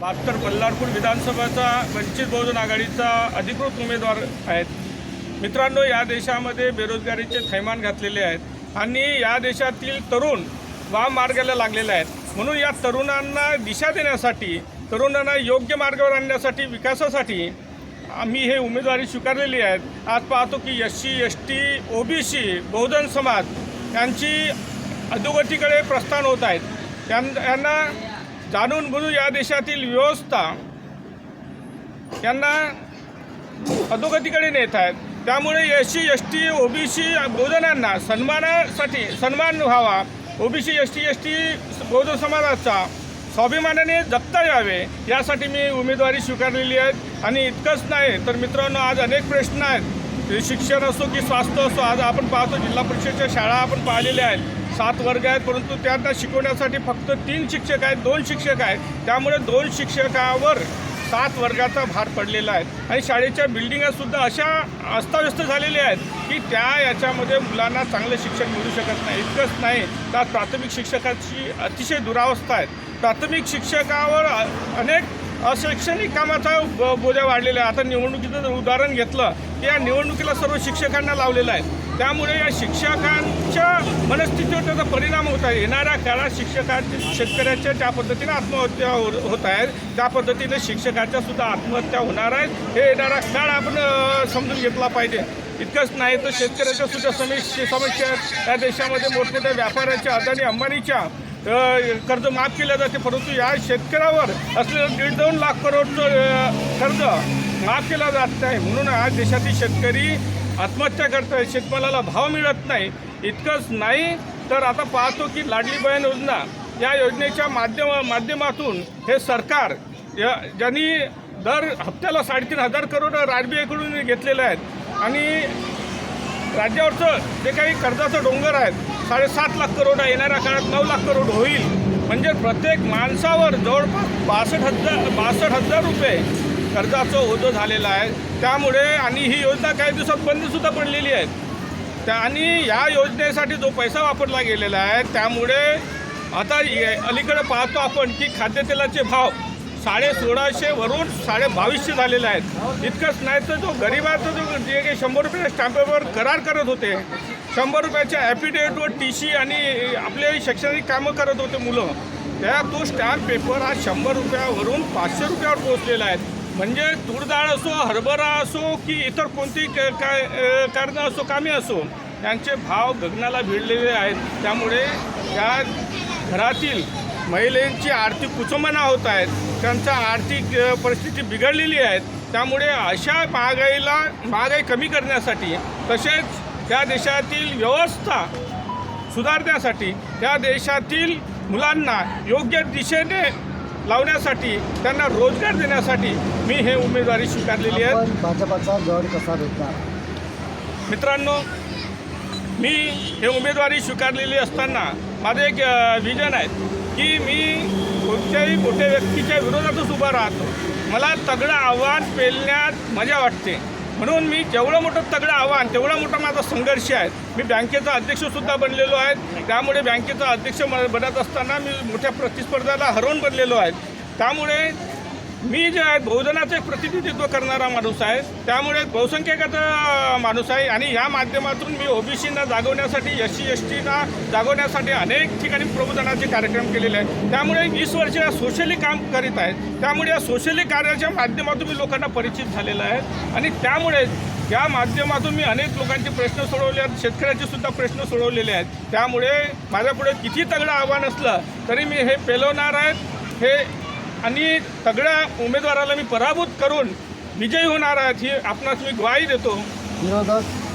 बहात्तर बल्लारपूर विधानसभाचा वंचित बहुजन आघाडीचा अधिकृत उमेदवार आहेत. मित्रांनो या देशामध्ये बेरोजगारीचे थैमान घातलेले आहेत आणि या देशातील तरुण वाम मार्गाला लागलेले आहेत. म्हणून या तरुणांना दिशा देण्यासाठी तरुणांना योग्य मार्गावर आणण्यासाठी विकासासाठी आम्ही हे उमेदवारी स्वीकारलेली आहेत. आज पाहतो की S C S T OBC बहुजन समाज यांची अधोगतीकडे प्रस्थान होत आहेत. त्यां- यांना जाणून बुजून या देशातील व्यवस्था यांना अधोगतीकडे नेत आहेत. त्यामुळे S C S T OBC बहुजनांना सन्मानासाठी सन्मान व्हावा. OBC S T S T बहुजन समाजाचा स्वाभिमानाने जगता यावे यासाठी मी उमेदवारी स्वीकारलेली आहे. आणि इतकंच नाही तर मित्रांनो आज अनेक प्रश्न आहेत. शिक्षण असो की स्वास्थ्य असो आज आपण पाहतो जिल्हा परिषदेच्या शाळा आपण पाहिलेल्या आहेत. सात वर्ग आहेत परंतु त्यांना शिकवण्यासाठी फक्त तीन शिक्षक आहेत दोन शिक्षक आहेत. त्यामुळे दोन शिक्षकावर सात वर्गाचा भार पडलेला आहे. आणि शाळेच्या बिल्डिंगासुद्धा अशा अस्ताव्यस्त झालेल्या आहेत की त्या याच्यामध्ये मुलांना चांगलं शिक्षण मिळू शकत नाही. इतकंच नाही तर प्राथमिक शिक्षकाची अतिशय दुरावस्था आहे. प्राथमिक शिक्षकावर अनेक अशैक्षणिक कामाचा ब- बोजा वाढलेला आहे. आता निवडणुकीचं जर उदाहरण घेतलं या निवडणुकीला सर्व शिक्षकांना लावलेलं आहे. त्यामुळे या शिक्षकांच्या मनस्थितीवर त्याचा परिणाम होत आहे. येणाऱ्या काळात शिक्षकांचे शेतकऱ्याच्या ज्या पद्धतीने आत्महत्या हो- होत आहेत त्या पद्धतीने शिक्षकाच्या सुद्धा आत्महत्या होणार आहेत. हे येणारा काळ आपण समजून घेतला पाहिजे. इतकंच नाही तर शेतकऱ्याच्या सुद्धा समस्या समस्या आहेत या देशामध्ये मोठमोठ्या व्यापाऱ्याच्या अदानी अंबानीच्या कर्ज माफ केले जाते. परंतु या शेतकऱ्यावर असलेलं दीड दोन लाख करोडचं कर्ज माफ केला जात नाही. म्हणून आज देशातील शेतकरी आत्महत्या करत आहे शेतमालाला भाव मिळत नाही. इतकंच नाही तर आता पाहतो की लाडली बहीण योजना या योजनेच्या माध्यम माध्यमातून हे सरकार या ज्यांनी दर हप्त्याला साडेतीन हजार करोड राजबीआयकडून घेतलेले आहेत. आणि राज्यावरचं जे काही कर्जाचं डोंगर आहेत साडेसात लाख करोड येणाऱ्या काळात नऊ लाख करोड होईल. म्हणजे प्रत्येक माणसावर जवळपास बासष्ट हजार बासष्ट हजार रुपये कर्जाचं ओझं झालेलं आहे. त्यामुळे आणि ही योजना काही दिवसात बंदसुद्धा पडलेली आहे. त्या आणि या योजनेसाठी जो पैसा वापरला गेलेला आहे त्यामुळे आता अलीकडे पाहतो आपण की खाद्यतेलाचे भाव साडे सोळाशे वरून साडे बावीसशे झालेले आहेत. इतकंच नाही तर जो गरिबाचा जो जे काही शंभर रुपये स्टॅम्पवर करार करत होते शंभर रुपयाच्या ॲफिडेविटवर टी सी आणि आपले शैक्षणिक कामं करत होते मुलं त्या तो स्टॅम्प पेपर हा शंभर रुपयावरून पाचशे रुपयावर पोहोचलेला आहे. म्हणजे तूर डाळ असो हरभरा असो की इतर कोणती क- काय कारणं असो कामे असो यांचे भाव गगनाला भिडलेले आहेत. त्यामुळे त्या घरातील महिलांची आर्थिक कुचंबना होत आहेत. त्यांचा आर्थिक परिस्थिती बिघडलेली आहे त्यामुळे अशा महागाईला महागाई कमी करण्यासाठी तसेच त्या देशातील व्यवस्था सुधारण्यासाठी त्या देशातील मुलांना योग्य दिशेने लावण्यासाठी त्यांना रोजगार देण्यासाठी मी हे उमेदवारी स्वीकारलेली आहे भाजपाचा गड कसा भेटणार? मित्रांनो मी हे उमेदवारी स्वीकारलेली असताना माझं एक विजन आहे की मी कोणत्याही मोठ्या व्यक्तीच्या विरोधातच उभा राहतो. मला तगडं आव्हान पेलण्यात मजा वाटते. म्हणून मी जेवढं मोठं तगडं आव्हान तेवढा मोठा माझा संघर्ष आहे. मी बँकेचा अध्यक्षसुद्धा बनलेलो आहे. त्यामुळे बँकेचा अध्यक्ष म- बनत असताना मी मोठ्या प्रतिस्पर्धाला हरवून बनलेलो आहे. त्यामुळे मी जे आहे बहुजनाचं प्रतिनिधित्व करणारा माणूस आहे. त्यामुळे बहुसंख्याकाचा माणूस आहे. आणि या माध्यमातून मी ओबीसींना जागवण्यासाठी एस सी एस टीना जागवण्यासाठी अनेक ठिकाणी प्रबोधनाचे कार्यक्रम केलेले आहेत. त्यामुळे वीस वर्ष या सोशली काम करीत आहेत. त्यामुळे या सोशली कार्याच्या माध्यमातून मी लोकांना परिचित झालेलं आहे. आणि त्यामुळे या माध्यमातून मी अनेक लोकांचे प्रश्न सोडवले आहेत. शेतकऱ्याचे सुद्धा प्रश्न सोडवलेले आहेत. त्यामुळे माझ्यापुढे किती तगडं आव्हान असलं तरी मी हे पेलवणार आहेत. हे आणि सगळ्या उमेदवाराला मी पराभूत करून विजयी होणार आहे ही आपणास मी ग्वाही देतो. विरोधक